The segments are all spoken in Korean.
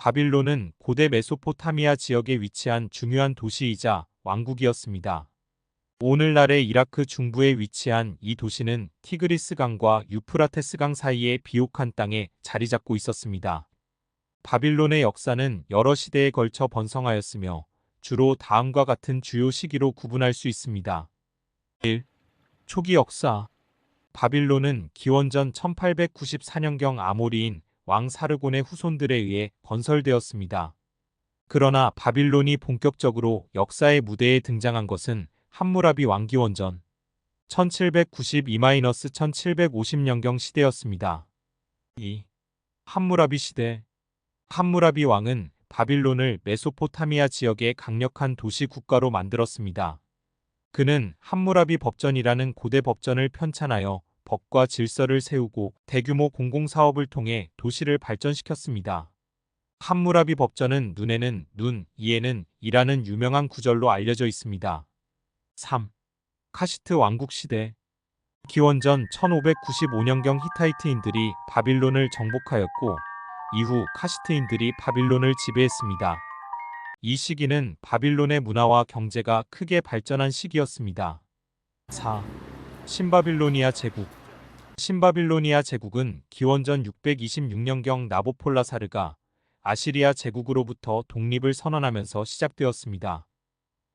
바빌론은 고대 메소포타미아 지역에 위치한 중요한 도시이자 왕국이었습니다. 오늘날의 이라크 중부에 위치한 이 도시는 티그리스강과 유프라테스강 사이의 비옥한 땅에 자리 잡고 있었습니다. 바빌론의 역사는 여러 시대에 걸쳐 번성하였으며 주로 다음과 같은 주요 시기로 구분할 수 있습니다. 1. 초기 역사 바빌론은 기원전 1894년경 아모리인 왕 사르곤의 후손들에 의해 건설되었습니다. 그러나 바빌론이 본격적으로 역사의 무대에 등장한 것은 함무라비 왕기원전 1792-1750년경 시대였습니다. 2. 함무라비 시대 함무라비 왕은 바빌론을 메소포타미아 지역의 강력한 도시 국가로 만들었습니다. 그는 함무라비 법전이라는 고대 법전을 편찬하여 법과 질서를 세우고 대규모 공공사업을 통해 도시를 발전시켰습니다. 함무라비 법전은 눈에는 눈, 이에는 이라는 유명한 구절로 알려져 있습니다. 3. 카시트 왕국 시대 기원전 1595년경 히타이트인들이 바빌론을 정복하였고 이후 카시트인들이 바빌론을 지배했습니다. 이 시기는 바빌론의 문화와 경제가 크게 발전한 시기였습니다. 4. 신바빌로니아 제국 신바빌로니아 제국은 기원전 626년경 나보폴라사르가 아시리아 제국으로부터 독립을 선언하면서 시작되었습니다.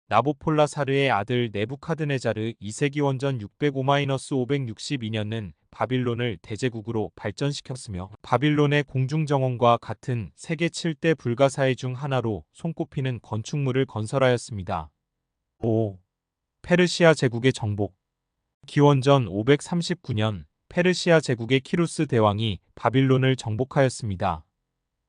나보폴라사르의 아들 네부카드네자르 2세 기 원전 605-562년은 바빌론을 대제국으로 발전시켰으며 바빌론의 공중정원과 같은 세계 7대 불가사의 중 하나로 손꼽히는 건축물을 건설하였습니다. 5. 페르시아 제국의 정복 기원전 539년 페르시아 제국의 키루스 대왕이 바빌론을 정복하였습니다.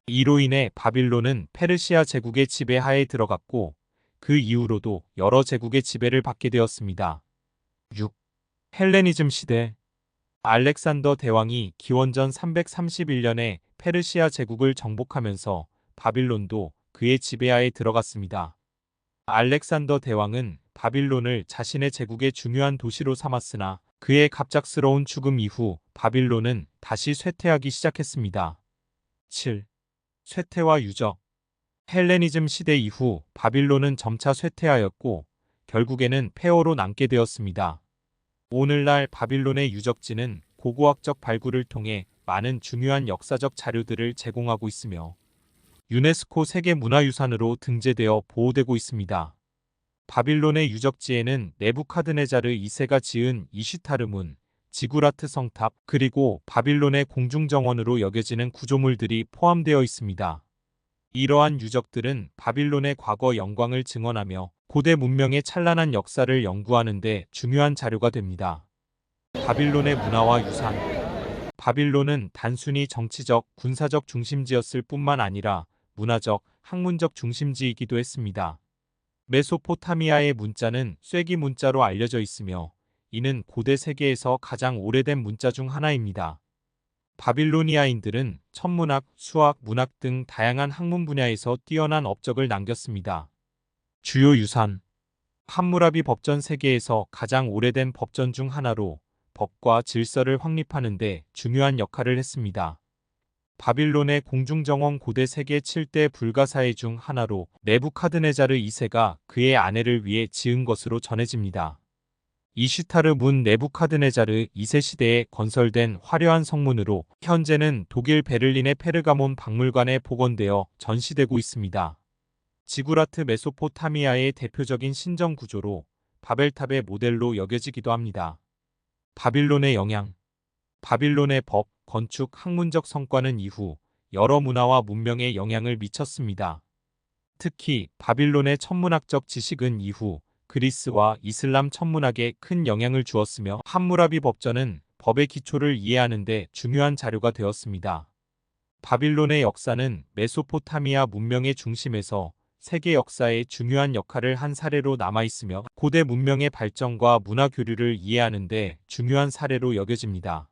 이로 인해 바빌론은 페르시아 제국의 지배하에 들어갔고 그 이후로도 여러 제국의 지배를 받게 되었습니다. 6. 헬레니즘 시대 알렉산더 대왕이 기원전 331년에 페르시아 제국을 정복하면서 바빌론도 그의 지배하에 들어갔습니다. 알렉산더 대왕은 바빌론을 자신의 제국의 중요한 도시로 삼았으나 그의 갑작스러운 죽음 이후 바빌론은 다시 쇠퇴하기 시작했습니다. 7. 쇠퇴와 유적 헬레니즘 시대 이후 바빌론은 점차 쇠퇴하였고 결국에는 폐허로 남게 되었습니다. 오늘날 바빌론의 유적지는 고고학적 발굴을 통해 많은 중요한 역사적 자료들을 제공하고 있으며 유네스코 세계문화유산으로 등재되어 보호되고 있습니다. 바빌론의 유적지에는 네부카드네자르 2세가 지은 이슈타르문, 지구라트 성탑, 그리고 바빌론의 공중정원으로 여겨지는 구조물들이 포함되어 있습니다. 이러한 유적들은 바빌론의 과거 영광을 증언하며 고대 문명의 찬란한 역사를 연구하는 데 중요한 자료가 됩니다. 바빌론의 문화와 유산 바빌론은 단순히 정치적, 군사적 중심지였을 뿐만 아니라 문화적, 학문적 중심지이기도 했습니다. 메소포타미아의 문자는 쐐기 문자로 알려져 있으며 이는 고대 세계에서 가장 오래된 문자 중 하나입니다. 바빌로니아인들은 천문학, 수학, 문학 등 다양한 학문 분야에서 뛰어난 업적을 남겼습니다. 주요 유산 함무라비 법전 세계에서 가장 오래된 법전 중 하나로 법과 질서를 확립하는 데 중요한 역할을 했습니다. 바빌론의 공중정원 고대 세계 7대 불가사의 중 하나로 네부카드네자르 2세가 그의 아내를 위해 지은 것으로 전해집니다. 이슈타르 문 네부카드네자르 2세 시대에 건설된 화려한 성문으로 현재는 독일 베를린의 페르가몬 박물관에 복원되어 전시되고 있습니다. 지구라트 메소포타미아의 대표적인 신정 구조로 바벨탑의 모델로 여겨지기도 합니다. 바빌론의 영향 바빌론의 법, 건축, 학문적 성과는 이후 여러 문화와 문명에 영향을 미쳤습니다. 특히 바빌론의 천문학적 지식은 이후 그리스와 이슬람 천문학에 큰 영향을 주었으며 함무라비 법전은 법의 기초를 이해하는 데 중요한 자료가 되었습니다. 바빌론의 역사는 메소포타미아 문명의 중심에서 세계 역사에 중요한 역할을 한 사례로 남아있으며 고대 문명의 발전과 문화 교류를 이해하는 데 중요한 사례로 여겨집니다.